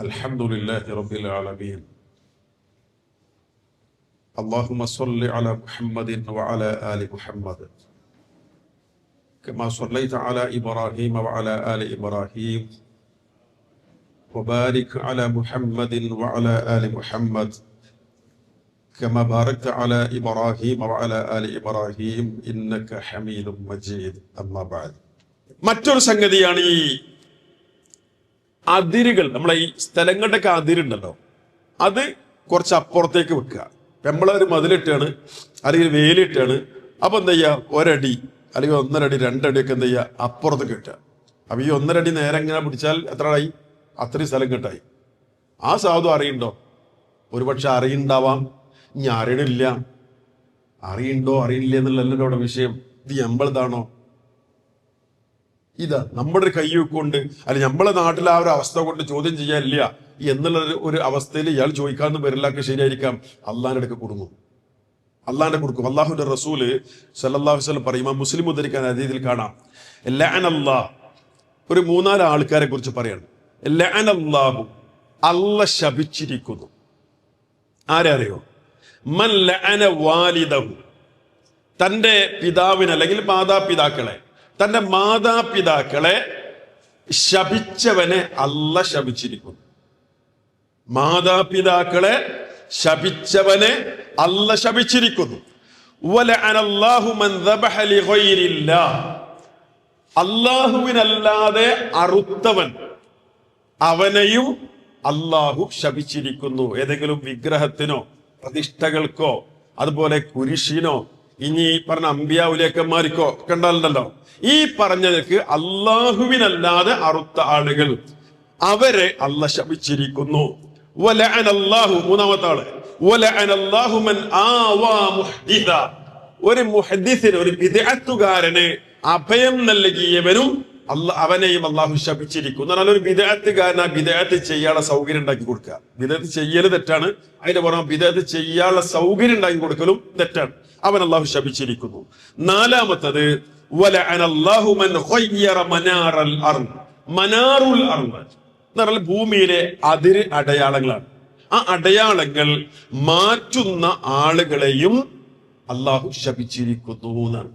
الحمد لله رب العالمين اللهم صل على محمد وعلى آل محمد كما صليت على إبراهيم وعلى آل إبراهيم وبارك على محمد وعلى آل محمد كما باركت على إبراهيم وعلى آل إبراهيم إنك حميد مجيد أما بعد മറ്റൊരു സംഗതിയാണ് ഈ അതിരുകൾ നമ്മളെ ഈ സ്ഥലങ്ങളുടെയൊക്കെ അതിരുണ്ടല്ലോ. അത് കുറച്ച് അപ്പുറത്തേക്ക് വെക്കുക. നമ്മളൊരു മതിലിട്ടാണ് അല്ലെങ്കിൽ വേലിട്ടാണ് അപ്പൊ എന്താ ചെയ്യുക? ഒരടി അല്ലെങ്കിൽ ഒന്നരടി രണ്ടടിയൊക്കെ എന്താ ചെയ്യുക? അപ്പുറത്തേക്ക് കിട്ടുക അപ്പൊ ഈ ഒന്നരടി നേരെ എങ്ങനെ പിടിച്ചാൽ എത്ര ആയി? അത്രയും സ്ഥലം കിട്ടായി. ആ സാധു അറിയണ്ടോ ഒരുപക്ഷെ അറിയണ്ടാവാം ഇനി അറിയണില്ല അറിയണ്ടോ അറിയില്ല എന്നുള്ളല്ലോ അവിടെ വിഷയം. ഇത് എമ്പളതാണോ? ഇതാ നമ്മുടെ ഒരു കൈ കൊണ്ട് അല്ല നമ്മളെ നാട്ടിൽ ആ ഒരു അവസ്ഥ കൊണ്ട് ചോദ്യം ചെയ്യാനില്ല എന്നുള്ള ഒരു- അവസ്ഥയിൽ ഇയാൾ ചോദിക്കാമെന്ന് വരില്ലാക്ക് ശരിയായിരിക്കാം. അള്ളാഹിന്റെ അടുക്ക് കുടുങ്ങും. അള്ളാഹിന്റെ കൊടുക്കും. അള്ളാഹുന്റെ റസൂൽ സല്ലാഹു വസ്ലം വസല്ലം പറയും ആ മുസ്ലിം ഉദ്ധരിക്കാൻ അതീതിൽ കാണാം. ലഅനല്ലാ ഒരു മൂന്നാൽ ആൾക്കാരെ കുറിച്ച് പറയാണ്. ലഅനല്ലാഹു. അല്ല ശപിച്ചിരിക്കുന്നു. ആരറിയോ മൻ ലഅന വാലിദഹു. തന്റെ പിതാവിനെ അല്ലെങ്കിൽ മാതാപിതാക്കളെ തന്റെ മാതാപിതാക്കളെ ശപിച്ചവനെ അല്ല ശപിച്ചിരിക്കുന്നു. മാതാപിതാക്കളെ ശപിച്ചവനെ അല്ല ശപിച്ചിരിക്കുന്നു. അല്ലാഹുവിനല്ലാതെ അറുത്തവൻ അവനെയും അള്ളാഹു ശപിച്ചിരിക്കുന്നു. ഏതെങ്കിലും വിഗ്രഹത്തിനോ പ്രതിഷ്ഠകൾക്കോ അതുപോലെ കുരിശിനോ ഇനി പറഞ്ഞ അമ്പിയാവുലേക്കന്മാർക്കോ കണ്ടാലുണ്ടല്ലോ. ഈ പറഞ്ഞതൊക്കെ അള്ളാഹുവിനല്ലാതെ അറുത്ത ആളുകൾ അവരെ അല്ല ശപിച്ചിരിക്കുന്നു. മൂന്നാമത്തെ ആൾ. ഒരു മുഹദ്ദിസിന് ഒരു വിദഗ്ധകാരന് അഭയം നൽകിയവനും അല്ല അവനെയും അള്ളാഹു ശപിച്ചിരിക്കും പറഞ്ഞാൽ ഒരു വിദഗ്ധകാരൻ ആ വിദേഹത്ത് ചെയ്യാനുള്ള സൗകര്യം ഉണ്ടാക്കി കൊടുക്കുക. വിദേഹത്ത് ചെയ്യൽ തെറ്റാണ്. അതിന്റെ പുറമെ വിദേഹത്ത് ചെയ്യാനുള്ള സൗകര്യം ഉണ്ടാക്കി കൊടുക്കലും തെറ്റാണ്. അവൻ അള്ളാഹു ശപിച്ചിരിക്കുന്നു. നാലാമത്തത് മനാറൽ മനാറുൽ എന്ന് പറഞ്ഞാൽ ഭൂമിയിലെ അതിര് അടയാളങ്ങളാണ്. ആ അടയാളങ്ങൾ മാറ്റുന്ന ആളുകളെയും അള്ളാഹു ശപിച്ചിരിക്കുന്നു എന്നാണ്.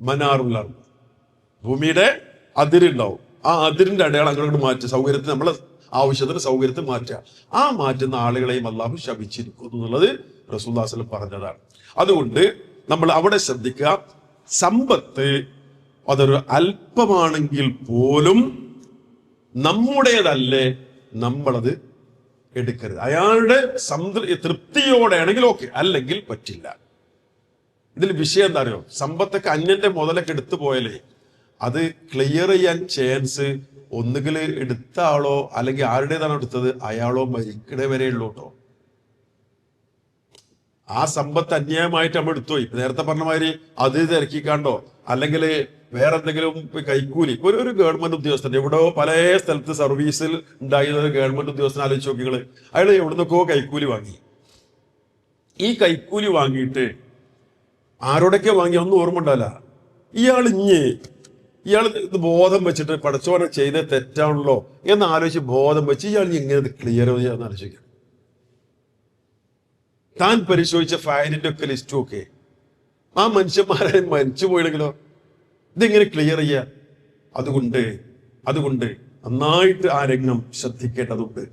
മനാറുള്ള ഭൂമിയുടെ അതിരുണ്ടാവും. ആ അതിരിന്റെ അടയാളം അങ്ങോട്ട് മാറ്റുക. സൗകര്യത്തിന് നമ്മളെ ആവശ്യത്തിന് സൗകര്യത്തിൽ മാറ്റുക. ആ മാറ്റുന്ന ആളുകളെയും അള്ളാഹു ശപിച്ചിരിക്കുന്നു എന്നുള്ളത് റസൂല്ലാസ്ലം പറഞ്ഞതാണ്. അതുകൊണ്ട് നമ്മൾ അവിടെ ശ്രദ്ധിക്കുക. സമ്പത്ത് അതൊരു അല്പമാണെങ്കിൽ പോലും നമ്മുടേതല്ലേ നമ്മളത് എടുക്കരുത്. അയാളുടെ സംതൃ തൃപ്തിയോടെ ആണെങ്കിൽ ഓക്കെ. അല്ലെങ്കിൽ പറ്റില്ല. ഇതിൽ വിഷയം എന്താ അറിയോ? സമ്പത്തൊക്കെ അന്യന്റെ മുതലൊക്കെ എടുത്തു പോയാലേ അത് ക്ലിയർ ചെയ്യാൻ ചാൻസ് ഒന്നുകിൽ എടുത്ത ആളോ അല്ലെങ്കിൽ ആരുടേതാണോ എടുത്തത്? അയാളോ മരിക്കണേ വരെ ഉള്ളൂ കേട്ടോ ആ സമ്പത്ത് അന്യായമായിട്ട് നമ്മൾ എടുത്തുപോയി പോയി. നേരത്തെ പറഞ്ഞ മാതിരി അത് തിരക്കിക്കാണ്ടോ അല്ലെങ്കിൽ വേറെ എന്തെങ്കിലും കൈക്കൂലി. ഒരു ഒരു ഗവൺമെന്റ് ഉദ്യോഗസ്ഥൻ എവിടെയോ പല സ്ഥലത്ത് സർവീസിൽ ഉണ്ടായിരുന്ന ഒരു ഗവൺമെന്റ് ഉദ്യോഗസ്ഥൻ ആലോചിച്ച് നോക്കികൾ അയാൾ എവിടുന്നൊക്കെയോ കൈക്കൂലി വാങ്ങി. ഈ കൈക്കൂലി വാങ്ങിയിട്ട് ആരോടൊക്കെ വാങ്ങി? ഒന്നും ഓർമ്മ ഉണ്ടാവില്ല. ഇയാൾ ഇഞ്ഞ് ഇയാൾ ഇത് ബോധം വെച്ചിട്ട് പഠിച്ചോനെ ചെയ്ത തെറ്റാണല്ലോ എന്ന് ആലോചിച്ച് ബോധം വെച്ച് ഇയാൾ എങ്ങനെ ക്ലിയർ ചെയ്യാന്ന് ആലോചിക്കാം താൻ പരിശോധിച്ച ഫയലിന്റെ ഒക്കെ ലിസ്റ്റും ഒക്കെ ആ മനുഷ്യന്മാരെ മരിച്ചു പോയില്ലെങ്കിലോ? ഇതെങ്ങനെ ക്ലിയർ ചെയ്യുക. അതുകൊണ്ട് അതുകൊണ്ട് നന്നായിട്ട് ആ രംഗം ശ്രദ്ധിക്കേണ്ടതുണ്ട്.